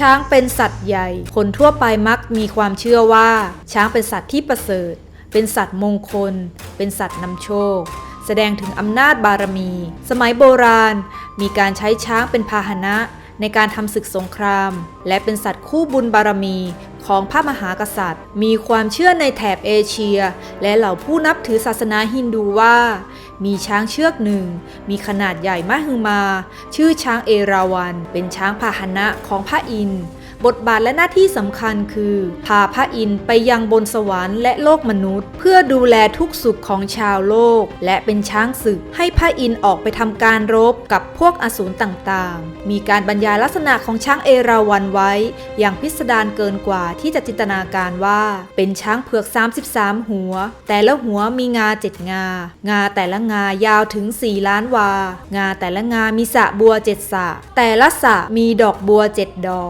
ช้างเป็นสัตว์ใหญ่ คนทั่วไปมักมีความเชื่อว่า ช้างเป็นสัตว์ที่ประเสริฐ เป็นสัตว์มงคล เป็นสัตว์นำโชค แสดงถึงอำนาจบารมี สมัยโบราณ มีการใช้ช้างเป็นพาหนะ ในการทำศึกสงคราม และเป็นสัตว์คู่บุญบารมีของพระมหากษัตริย์ มีความเชื่อในแถบเอเชีย และเหล่าผู้นับถือศาสนาฮินดูว่า มีช้างเชือกหนึ่ง มีขนาดใหญ่มากฮึมา ชื่อช้างเอราวัน เป็นช้างพาหนะของพระอินทร์ บทบาทและหน้าที่สำคัญคือพาพระอินทร์ไปยังบนสวรรค์และโลกมนุษย์ เพื่อดูแลทุกสุขของชาวโลก และเป็นช้างศึกให้พระอินทร์ออกไปทำการรบกับพวกอสูรต่างๆ มีการบรรยายลักษณะของช้างเอราวัณไว้ อย่างพิสดารเกินกว่าที่จะจินตนาการว่า เป็นช้างเผือก 33 หัว แต่ละหัวมีงาเจ็ดงา งาแต่ละงายาวถึง 4 ล้านวา งาแต่ละงามีสะบัวเจ็ดสะ แต่ละสะมีดอกบัวเจ็ดดอก